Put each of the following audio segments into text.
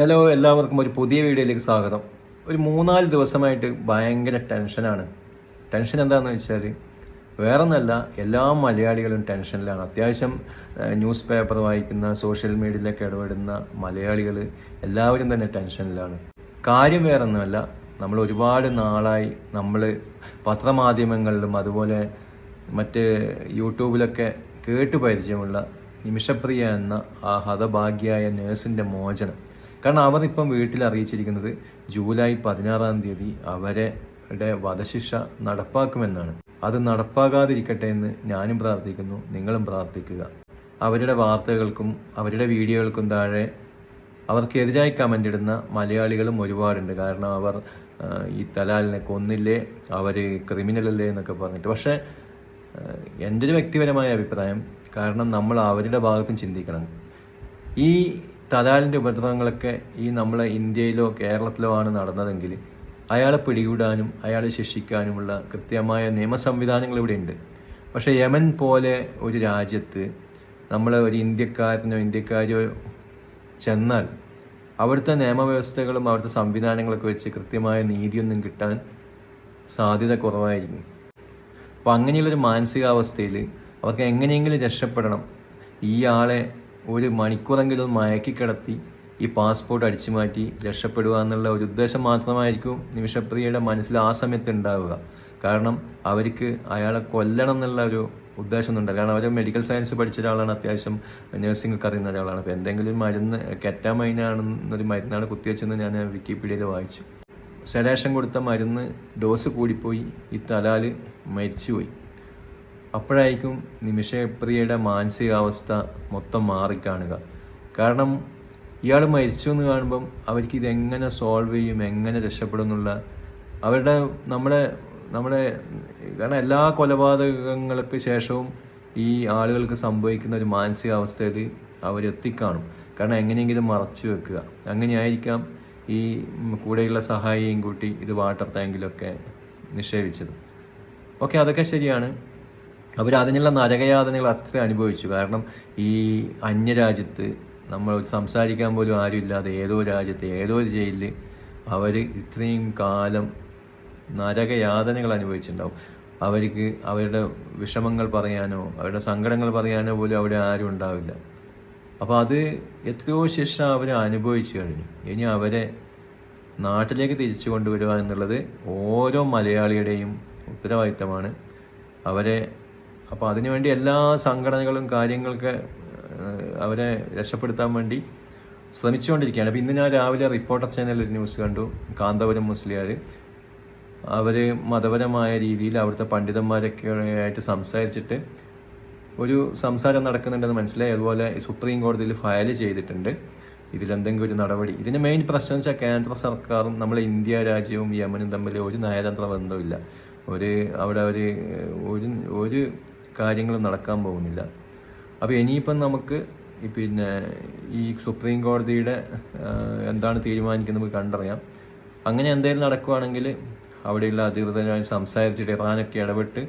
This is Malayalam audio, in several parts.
ഹലോ എല്ലാവർക്കും ഒരു പുതിയ വീഡിയോയിലേക്ക് സ്വാഗതം. ഒരു മൂന്നാൽ ദിവസമായിട്ട് ഭയങ്കര ടെൻഷനാണ് ടെൻഷൻ എന്താണെന്ന് വെച്ചാൽ വേറൊന്നല്ല എല്ലാ മലയാളികളും ടെൻഷനിലാണ് അത്യാവശ്യം ന്യൂസ് പേപ്പർ വായിക്കുന്ന സോഷ്യൽ മീഡിയയിലൊക്കെ ഇടപെടുന്ന മലയാളികൾ എല്ലാവരും തന്നെ ടെൻഷനിലാണ് കാര്യം വേറൊന്നുമല്ല നമ്മൾ ഒരുപാട് നാളായി നമ്മൾ പത്രമാധ്യമങ്ങളിലും അതുപോലെ മറ്റ് യൂട്യൂബിലൊക്കെ കേട്ട് പരിചയമുള്ള നിമിഷപ്രിയ എന്ന ആ ഹതഭാഗ്യായ നേഴ്സിന്റെ മോചനം. കാരണം അവർ വീട്ടിൽ അറിയിച്ചിരിക്കുന്നത് ജൂലൈ പതിനാറാം തീയതി അവരുടെ വധശിക്ഷ നടപ്പാക്കുമെന്നാണ്. അത് നടപ്പാകാതിരിക്കട്ടെ എന്ന് ഞാനും പ്രാർത്ഥിക്കുന്നു നിങ്ങളും പ്രാർത്ഥിക്കുക. അവരുടെ വാർത്തകൾക്കും അവരുടെ വീഡിയോകൾക്കും താഴെ അവർക്കെതിരായി കമന്റ് ഇടുന്ന മലയാളികളും ഒരുപാടുണ്ട്. കാരണം അവർ ഈ തലാലിനെ കൊന്നില്ലേ അവർ ക്രിമിനലല്ലേ എന്നൊക്കെ പറഞ്ഞിട്ട്. പക്ഷേ എന്റെ ഒരു വ്യക്തിപരമായ അഭിപ്രായം കാരണം നമ്മൾ അവരുടെ ഭാഗത്തും ചിന്തിക്കണം. ഈ തലാലിന്റെ ഉപദ്രവങ്ങളൊക്കെ ഈ നമ്മളെ ഇന്ത്യയിലോ കേരളത്തിലോ ആണ് നടന്നതെങ്കിൽ അയാളെ പിടികൂടാനും അയാളെ ശിക്ഷിക്കാനുമുള്ള കൃത്യമായ നിയമ സംവിധാനങ്ങൾ ഇവിടെ ഉണ്ട്. പക്ഷേ യമൻ പോലെ ഒരു രാജ്യത്ത് നമ്മൾ ഒരു ഇന്ത്യക്കാരനോ ഇന്ത്യക്കാരിയോ ചെന്നാൽ അവിടുത്തെ നിയമവ്യവസ്ഥകളും അവിടുത്തെ സംവിധാനങ്ങളൊക്കെ വെച്ച് കൃത്യമായ നീതിയൊന്നും കിട്ടാൻ സാധ്യത കുറവായിരിക്കും. അപ്പോൾ അങ്ങനെയുള്ളൊരു മാനസികാവസ്ഥയിൽ അവർക്ക് എങ്ങനെയെങ്കിലും രക്ഷപ്പെടണം. ഈ ആളെ ഒരു മണിക്കൂറെങ്കിലും മയക്കി കിടത്തി ഈ പാസ്പോർട്ട് അടിച്ചു മാറ്റി രക്ഷപ്പെടുക എന്നുള്ള ഒരു ഉദ്ദേശം മാത്രമായിരിക്കും നിമിഷപ്രിയയുടെ മനസ്സിൽ ആ സമയത്ത് ഉണ്ടാവുക. കാരണം അവർക്ക് അയാളെ കൊല്ലണം എന്നുള്ള ഒരു ഉദ്ദേശമൊന്നുണ്ട് കാരണം അവർ മെഡിക്കൽ സയൻസ് പഠിച്ച ഒരാളാണ് അത്യാവശ്യം നഴ്സിംഗ് ഒക്കെ അറിയുന്ന ഒരാളാണ്. അപ്പോൾ എന്തെങ്കിലും മരുന്ന് കെറ്റാമൈനാണെന്നൊരു മരുന്നാണ് കുത്തിവെച്ചെന്ന് ഞാൻ വിക്കിപീഡിയയിൽ വായിച്ചു. സെഡേഷൻ കൊടുത്ത മരുന്ന് ഡോസ് കൂടിപ്പോയി. ഈ തലാൽ മരിച്ചുപോയി. അപ്പോഴായിരിക്കും നിമിഷപ്രിയയുടെ മാനസികാവസ്ഥ മൊത്തം മാറിക്കാണുക. കാരണം ഇയാൾ മരിച്ചു എന്ന് കാണുമ്പം അവർക്ക് ഇതെങ്ങനെ സോൾവ് ചെയ്യും എങ്ങനെ രക്ഷപ്പെടും എന്നുള്ള അവരുടെ നമ്മുടെ നമ്മുടെ കാരണം എല്ലാ കൊലപാതകങ്ങൾക്ക് ശേഷവും ഈ ആളുകൾക്ക് സംഭവിക്കുന്ന ഒരു മാനസികാവസ്ഥയിൽ അവരെത്തിക്കാണും കാരണം എങ്ങനെയെങ്കിലും മറച്ചു വെക്കുക. അങ്ങനെയായിരിക്കാം ഈ കൂടെയുള്ള സഹായിയും കൂട്ടി ഇത് വാട്ടർ ടാങ്കിലൊക്കെ നിക്ഷേപിച്ചത്. ഓക്കെ അതൊക്കെ ശരിയാണ്. അവർ അതിനുള്ള നരകയാതനകൾ അത്ര അനുഭവിച്ചു. കാരണം ഈ അന്യരാജ്യത്ത് നമ്മൾ സംസാരിക്കാൻ പോലും ആരുമില്ലാതെ ഏതോ രാജ്യത്ത് ഏതോ ജയിലിൽ അവർ ഇത്രയും കാലം നരകയാതനകൾ അനുഭവിച്ചിട്ടുണ്ടാവും. അവർക്ക് അവരുടെ വിഷമങ്ങൾ പറയാനോ അവരുടെ സങ്കടങ്ങൾ പറയാനോ പോലും അവിടെ ആരും ഉണ്ടാവില്ല. അപ്പോൾ അത് എത്രയോ ശിക്ഷ അവർ അനുഭവിച്ചു കഴിഞ്ഞു. ഇനി അവരെ നാട്ടിലേക്ക് തിരിച്ചു കൊണ്ടുവരിക എന്നുള്ളത് ഓരോ മലയാളിയുടെയും ഉത്തരവാദിത്തമാണ്. അവരെ അപ്പോൾ അതിനുവേണ്ടി എല്ലാ സംഘടനകളും കാര്യങ്ങളൊക്കെ അവരെ രക്ഷപ്പെടുത്താൻ വേണ്ടി ശ്രമിച്ചുകൊണ്ടിരിക്കുകയാണ്. അപ്പോൾ ഇന്ന് ഞാൻ രാവിലെ റിപ്പോർട്ടർ ചാനലിൽ ന്യൂസ് കണ്ടു. കാന്തപുരം മുസ്ലിയാർ അവർ മതപരമായ രീതിയിൽ അവിടുത്തെ പണ്ഡിതന്മാരൊക്കെ ആയിട്ട് സംസാരിച്ചിട്ട് ഒരു സംസാരം നടക്കുന്നുണ്ടെന്ന് മനസ്സിലായി. അതുപോലെ സുപ്രീം കോടതിയിൽ ഫയൽ ചെയ്തിട്ടുണ്ട്. ഇതിലെന്തെങ്കിലും ഒരു നടപടി. ഇതിന് മെയിൻ പ്രശ്നം വെച്ചാൽ കേന്ദ്ര സർക്കാരും നമ്മളെ ഇന്ത്യ രാജ്യവും യമനും തമ്മിൽ ഒരു നയതന്ത്ര ബന്ധമില്ല ഒരു അവിടെ ഒരു ഒരു ഒരു കാര്യങ്ങളും നടക്കാൻ പോകുന്നില്ല. അപ്പോൾ ഇനിയിപ്പം നമുക്ക് പിന്നെ ഈ സുപ്രീം കോടതിയുടെ എന്താണ് തീരുമാനിക്കുന്നത് നമുക്ക് കണ്ടറിയാം. അങ്ങനെ എന്തെങ്കിലും നടക്കുകയാണെങ്കിൽ അവിടെയുള്ള അധികൃതരുമായി സംസാരിച്ചിട്ട് ഇറാനൊക്കെ ഇടപെട്ട്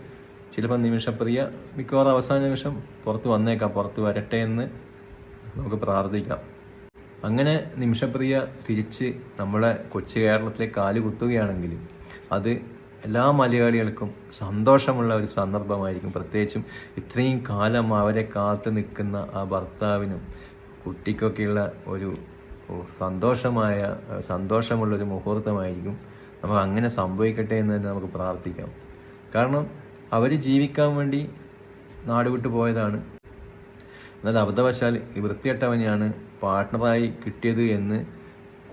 ചിലപ്പോൾ നിമിഷപ്രിയ മിക്കവാറും അവസാന നിമിഷം പുറത്ത് വന്നേക്കാം പുറത്ത് വരട്ടെ എന്ന് നമുക്ക് പ്രാർത്ഥിക്കാം. അങ്ങനെ നിമിഷപ്രിയ തിരിച്ച് നമ്മളെ കൊച്ചു കേരളത്തിലേക്ക് കാൽ കുത്തുകയാണെങ്കിൽ അത് എല്ലാ മലയാളികൾക്കും സന്തോഷമുള്ള ഒരു സന്ദർഭമായിരിക്കും. പ്രത്യേകിച്ചും ഇത്രയും കാലം അവരെ കാത്തു നിൽക്കുന്ന ആ ഭർത്താവിനും കുട്ടിക്കൊക്കെയുള്ള ഒരു സന്തോഷമായ സന്തോഷമുള്ളൊരു മുഹൂർത്തമായിരിക്കും നമുക്ക് അങ്ങനെ സംഭവിക്കട്ടെ എന്ന് തന്നെ നമുക്ക് പ്രാർത്ഥിക്കാം. കാരണം അവർ ജീവിക്കാൻ വേണ്ടി നാടുവിട്ടു പോയതാണ്. എന്നാൽ അബദ്ധവശാൽ ഈ വൃത്തികെട്ടവനെയാണ് പാർട്ട്ണറായി കിട്ടിയത് എന്ന്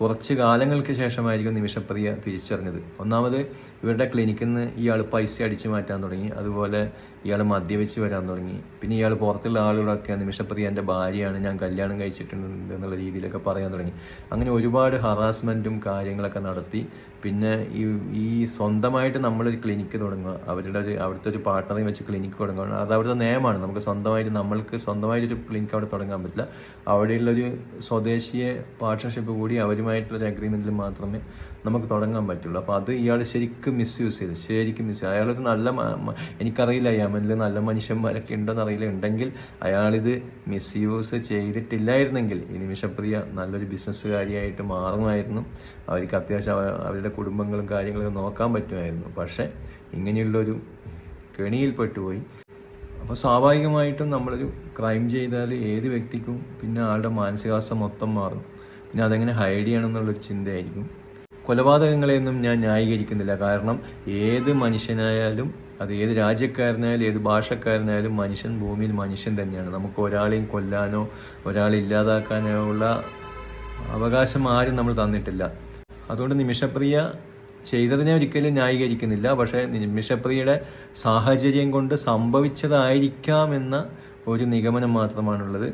കുറച്ച് കാലങ്ങൾക്ക് ശേഷമായിരിക്കും നിമിഷപ്രിയ തിരിച്ചറിഞ്ഞത്. ഒന്നാമത് ഇവരുടെ ക്ലിനിക്കിൽ നിന്ന് ഇയാൾ പൈസ അടിച്ചു മാറ്റാൻ തുടങ്ങി. അതുപോലെ ഇയാൾ മദ്യപിച്ച് വരാൻ തുടങ്ങി. പിന്നെ ഇയാൾ പുറത്തുള്ള ആളുകളൊക്കെ നിമിഷപ്രതി എന്റെ ഭാര്യയാണ് ഞാൻ കല്യാണം കഴിച്ചിട്ടുണ്ട് എന്നുള്ള രീതിയിലൊക്കെ പറയാൻ തുടങ്ങി. അങ്ങനെ ഒരുപാട് ഹറാസ്മെന്റും കാര്യങ്ങളൊക്കെ നടത്തി. പിന്നെ ഈ ഈ സ്വന്തമായിട്ട് നമ്മളൊരു ക്ലിനിക്ക് തുടങ്ങുക. അവരുടെ ഒരു അവിടുത്തെ ഒരു പാർട്ട്ണറെ വെച്ച് ക്ലിനിക്ക് തുടങ്ങുക. അത് അവിടുത്തെ നിയമമാണ്. നമുക്ക് സ്വന്തമായിട്ട് നമ്മൾക്ക് സ്വന്തമായിട്ടൊരു ക്ലിനിക്ക് അവിടെ തുടങ്ങാൻ പറ്റില്ല. അവിടെയുള്ളൊരു സ്വദേശീയ പാർട്ട്ണർഷിപ്പ് കൂടി അവരുമായിട്ടുള്ളൊരു അഗ്രിമെന്റിൽ മാത്രമേ നമുക്ക് തുടങ്ങാൻ പറ്റുള്ളൂ. അപ്പോൾ അത് ഇയാൾ ശരിക്കും മിസ്യൂസ് ചെയ്തു. ശരിക്കും മിസ് അയാളൊരു നല്ല എനിക്കറിയില്ല യമനിൽ നല്ല മനുഷ്യന്മാരൊക്കെ ഉണ്ടെന്ന് അറിയില്ല. ഉണ്ടെങ്കിൽ അയാളിത് മിസ്യൂസ് ചെയ്തിട്ടില്ലായിരുന്നെങ്കിൽ ഈ നിമിഷപ്രിയ നല്ലൊരു ബിസിനസ്സുകാരിയായിട്ട് മാറുമായിരുന്നു. അവർക്ക് അത്യാവശ്യം അവരുടെ കുടുംബങ്ങളും കാര്യങ്ങളൊക്കെ നോക്കാൻ പറ്റുമായിരുന്നു. പക്ഷേ ഇങ്ങനെയുള്ളൊരു കെണിയിൽപ്പെട്ടുപോയി. അപ്പോൾ സ്വാഭാവികമായിട്ടും നമ്മളൊരു ക്രൈം ചെയ്താൽ ഏത് വ്യക്തിക്കും പിന്നെ ആളുടെ മാനസികാവസ്ഥ മൊത്തം മാറും. പിന്നെ അതെങ്ങനെ ഹൈഡ് ചെയ്യണം എന്നുള്ളൊരു ചിന്തയായിരിക്കും. കൊലപാതകങ്ങളെയൊന്നും ഞാൻ ന്യായീകരിക്കുന്നില്ല. കാരണം ഏത് മനുഷ്യനായാലും അത് ഏത് രാജ്യക്കാരനായാലും ഏത് ഭാഷക്കാരനായാലും മനുഷ്യൻ ഭൂമിയിൽ മനുഷ്യൻ തന്നെയാണ്. നമുക്ക് ഒരാളെയും കൊല്ലാനോ ഒരാളെ ഇല്ലാതാക്കാനോ ഉള്ള അവകാശം ആരും നമ്മൾ തന്നിട്ടില്ല. അതുകൊണ്ട് നിമിഷപ്രിയ ചെയ്തതിനെ ഒരിക്കലും ന്യായീകരിക്കുന്നില്ല. പക്ഷേ നിമിഷപ്രിയയുടെ സാഹചര്യം കൊണ്ട് സംഭവിച്ചതായിരിക്കാമെന്ന ഒരു നിഗമനം മാത്രമാണുള്ളത്.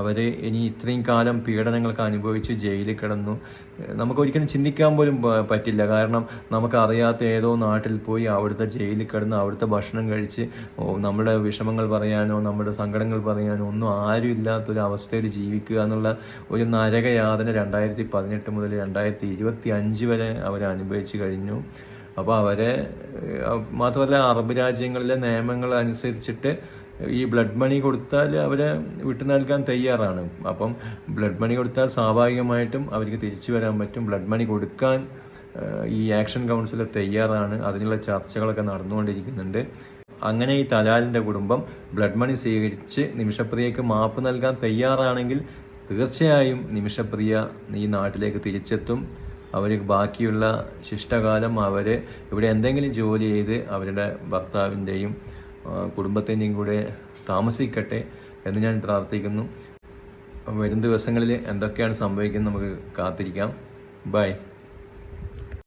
അവർ ഇനി ഇത്രയും കാലം പീഡനങ്ങൾക്ക് അനുഭവിച്ച് ജയിലിൽ കിടന്നു. നമുക്കൊരിക്കലും ചിന്തിക്കാൻ പോലും പറ്റില്ല. കാരണം നമുക്കറിയാത്ത ഏതോ നാട്ടിൽ പോയി അവിടുത്തെ ജയിലിൽ കിടന്ന് അവിടുത്തെ ഭക്ഷണം കഴിച്ച് നമ്മുടെ വിഷമങ്ങൾ പറയാനോ നമ്മുടെ സങ്കടങ്ങൾ പറയാനോ ഒന്നും ആരും ഇല്ലാത്തൊരു അവസ്ഥയിൽ ജീവിക്കുക എന്നുള്ള ഒരു നരകയാതന രണ്ടായിരത്തി പതിനെട്ട് മുതൽ രണ്ടായിരത്തി ഇരുപത്തി അഞ്ച് വരെ അവർ അനുഭവിച്ചു കഴിഞ്ഞു. അപ്പോൾ അവരെ മാത്രമല്ല അറബ് രാജ്യങ്ങളിലെ നിയമങ്ങൾ അനുസരിച്ചിട്ട് ഈ ബ്ലഡ് മണി കൊടുത്താൽ അവരെ വിട്ടു നൽകാൻ തയ്യാറാണ്. അപ്പം ബ്ലഡ് മണി കൊടുത്താൽ സ്വാഭാവികമായിട്ടും അവർക്ക് തിരിച്ചു വരാൻ പറ്റും. ബ്ലഡ് മണി കൊടുക്കാൻ ഈ ആക്ഷൻ കൗൺസിൽ തയ്യാറാണ്. അതിനുള്ള ചർച്ചകളൊക്കെ നടന്നുകൊണ്ടിരിക്കുന്നുണ്ട്. അങ്ങനെ ഈ തലാലിന്റെ കുടുംബം ബ്ലഡ് മണി സ്വീകരിച്ച് നിമിഷപ്രിയയ്ക്ക് മാപ്പ് നൽകാൻ തയ്യാറാണെങ്കിൽ തീർച്ചയായും നിമിഷപ്രിയ ഈ നാട്ടിലേക്ക് തിരിച്ചെത്തും. അവർ ബാക്കിയുള്ള ശിഷ്ടകാലം അവർ ഇവിടെ എന്തെങ്കിലും ജോലി ചെയ്ത് അവരുടെ ഭർത്താവിന്റെയും കുടുംബത്തിന്റെയും കൂടെ താമസിക്കട്ടെ എന്ന് ഞാൻ പ്രാർത്ഥിക്കുന്നു. വരും ദിവസങ്ങളിൽ എന്തൊക്കെയാണ് സംഭവിക്കുന്നത് നമുക്ക് കാത്തിരിക്കാം. ബൈ.